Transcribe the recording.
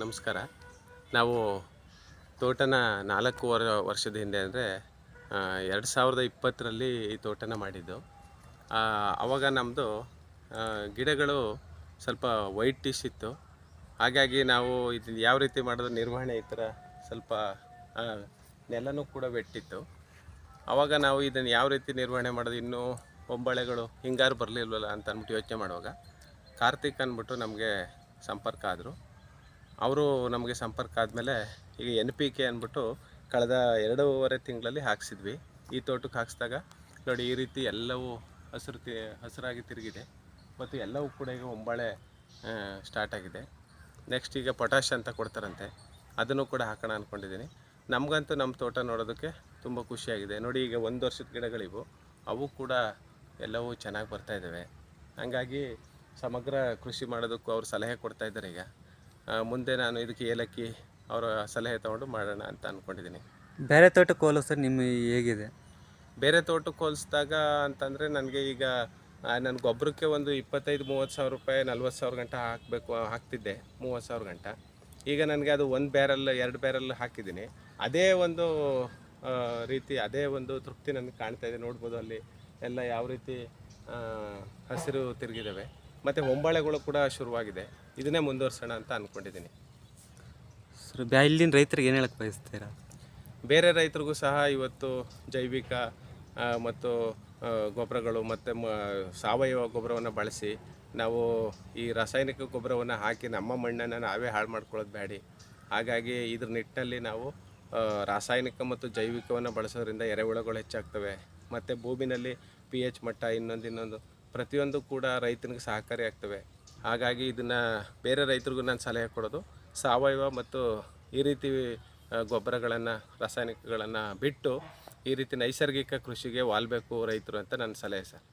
ನಮಸ್ಕಾರ. ನಾವು ತೋಟನ ನಾಲ್ಕು ವರ್, ವರ್ಷದ ಹಿಂದೆ ಅಂದರೆ ಎರಡು ಸಾವಿರದ ಇಪ್ಪತ್ತರಲ್ಲಿ ಈ ತೋಟನ ಮಾಡಿದ್ದು. ಆವಾಗ ನಮ್ಮದು ಗಿಡಗಳು ಸ್ವಲ್ಪ ವೈಟ್ ಟಿಶ್ ಇತ್ತು. ಹಾಗಾಗಿ ನಾವು ಇದನ್ನು ಯಾವ ರೀತಿ ಮಾಡೋದು ನಿರ್ವಹಣೆ ಈ ಥರ ಸ್ವಲ್ಪ ನೆಲನೂ ಕೂಡ ಬೆಟ್ಟಿತ್ತು. ಆವಾಗ ನಾವು ಇದನ್ನು ಯಾವ ರೀತಿ ನಿರ್ವಹಣೆ ಮಾಡೋದು ಇನ್ನೂ ಹೊಂಬಳೆಗಳು ಹಿಂಗಾರು ಬರಲಿಲ್ವಲ್ಲ ಅಂತ ಅಂದ್ಬಿಟ್ಟು ಯೋಚನೆ ಮಾಡುವಾಗ, ಕಾರ್ತಿಕ್ ಅಂದ್ಬಿಟ್ಟು ನಮಗೆ ಸಂಪರ್ಕ ಆದರು. ಅವರು ನಮಗೆ ಸಂಪರ್ಕ ಆದಮೇಲೆ ಈಗ ಎನ್ ಪಿ ಕೆ ಅಂದ್ಬಿಟ್ಟು ಕಳೆದ ಎರಡೂವರೆ ತಿಂಗಳಲ್ಲಿ ಹಾಕ್ಸಿದ್ವಿ. ಈ ತೋಟಕ್ಕೆ ಹಾಕ್ಸಿದಾಗ ನೋಡಿ ಈ ರೀತಿ ಎಲ್ಲವೂ ಹಸಿರು ತಿ ಹಸಿರಾಗಿ ತಿರುಗಿದೆ. ಮತ್ತು ಎಲ್ಲವೂ ಕೂಡ ಈಗ ಒಂಬಾಳೆ ಸ್ಟಾರ್ಟ್ ಆಗಿದೆ. ನೆಕ್ಸ್ಟ್ ಈಗ ಪೊಟ್ಯಾಶ್ ಅಂತ ಕೊಡ್ತಾರಂತೆ. ಅದನ್ನು ಕೂಡ ಹಾಕೋಣ ಅಂದ್ಕೊಂಡಿದ್ದೀನಿ ನಮಗಂತೂ ನಮ್ಮ ತೋಟ ನೋಡೋದಕ್ಕೆ ತುಂಬ ಖುಷಿಯಾಗಿದೆ. ನೋಡಿ ಈಗ ಒಂದು ವರ್ಷದ ಗಿಡಗಳಿವು. ಅವು ಕೂಡ ಎಲ್ಲವೂ ಚೆನ್ನಾಗಿ ಬರ್ತಾ ಇದ್ದಾವೆ. ಹಾಗಾಗಿ ಸಮಗ್ರ ಕೃಷಿ ಮಾಡೋದಕ್ಕೂ ಅವರು ಸಲಹೆ ಕೊಡ್ತಾ ಇದ್ದಾರೆ ಈಗ. ಮುಂದೆ ನಾನು ಇದಕ್ಕೆ ಏಲಕ್ಕಿ ಅವರ ಸಲಹೆ ತೊಗೊಂಡು ಮಾಡೋಣ ಅಂತ ಅಂದ್ಕೊಂಡಿದ್ದೀನಿ ಬೇರೆ ತೋಟಕ್ಕೆ ಹೋಲಿಸಿದ್ರೆ ನಿಮ್ಮ ಹೇಗಿದೆ? ಬೇರೆ ತೋಟಕ್ಕೆ ಹೋಲಿಸಿದಾಗ ಅಂತಂದರೆ ನನಗೆ ಈಗ ನನ್ನ ಗೊಬ್ಬರಕ್ಕೆ ಒಂದು ಇಪ್ಪತ್ತೈದು ಮೂವತ್ತು ಸಾವಿರ ರೂಪಾಯಿ ನಲ್ವತ್ತು ಸಾವಿರ ಗಂಟೆ ಹಾಕಬೇಕು ಹಾಕ್ತಿದ್ದೆ ಮೂವತ್ತು ಸಾವಿರ ಗಂಟೆ. ಈಗ ನನಗೆ ಅದು ಒಂದು ಬ್ಯಾರಲ್ ಎರಡು ಬ್ಯಾರಲ್ ಹಾಕಿದ್ದೀನಿ. ಅದೇ ಒಂದು ರೀತಿ ಅದೇ ಒಂದು ತೃಪ್ತಿ ನನಗೆ ಕಾಣ್ತಾ ಇದೆ. ನೋಡ್ಬೋದು ಅಲ್ಲಿ ಎಲ್ಲ ಯಾವ ರೀತಿ ಹಸಿರು ತಿರುಗಿದ್ದಾವೆ ಮತ್ತು ಹೊಂಬಾಳೆಗಳು ಕೂಡ ಶುರುವಾಗಿದೆ. ಇದನ್ನೇ ಮುಂದುವರ್ಸೋಣ ಅಂತ ಅಂದ್ಕೊಂಡಿದ್ದೀನಿ ಸರ್ ಬ್ಯಾ ಇಲ್ಲಿನ ರೈತರಿಗೆ ಏನು ಹೇಳಕ್ಕೆ ಬಯಸ್ತೀರಾ? ಬೇರೆ ರೈತರಿಗೂ ಸಹ ಇವತ್ತು ಜೈವಿಕ ಮತ್ತು ಗೊಬ್ಬರಗಳು ಮತ್ತು ಮ ಸಾವಯವ ಗೊಬ್ಬರವನ್ನು ಬಳಸಿ ನಾವು ಈ ರಾಸಾಯನಿಕ ಗೊಬ್ಬರವನ್ನು ಹಾಕಿ ನಮ್ಮ ಮಣ್ಣನ್ನು ನಾವೇ ಹಾಳು ಮಾಡ್ಕೊಳ್ಳೋದು ಬೇಡಿ ಹಾಗಾಗಿ ಇದ್ರ ನಿಟ್ಟಲ್ಲಿ ನಾವು ರಾಸಾಯನಿಕ ಮತ್ತು ಜೈವಿಕವನ್ನು ಬಳಸೋದ್ರಿಂದ ಎರೆಹುಳಗಳು ಹೆಚ್ಚಾಗ್ತವೆ. ಮತ್ತು ಭೂಮಿನಲ್ಲಿ ಪಿ ಎಚ್ ಮಟ್ಟ ಇನ್ನೊಂದು ಇನ್ನೊಂದು ಪ್ರತಿಯೊಂದು ಕೂಡ ರೈತನಿಗೆ ಸಹಕಾರಿ ಆಗ್ತವೆ. ಹಾಗಾಗಿ ಇದನ್ನು ಬೇರೆ ರೈತರಿಗೂ ನಾನು ಸಲಹೆ ಕೊಡೋದು. ಸಾವಯವ ಮತ್ತು ಈ ರೀತಿ ಗೊಬ್ಬರಗಳನ್ನು, ರಾಸಾಯನಿಕಗಳನ್ನು ಬಿಟ್ಟು ಈ ರೀತಿ ನೈಸರ್ಗಿಕ ಕೃಷಿಗೆ ವಾಲ್ಬೇಕು ರೈತರು ಅಂತ ನನ್ನ ಸಲಹೆ ಸರ್.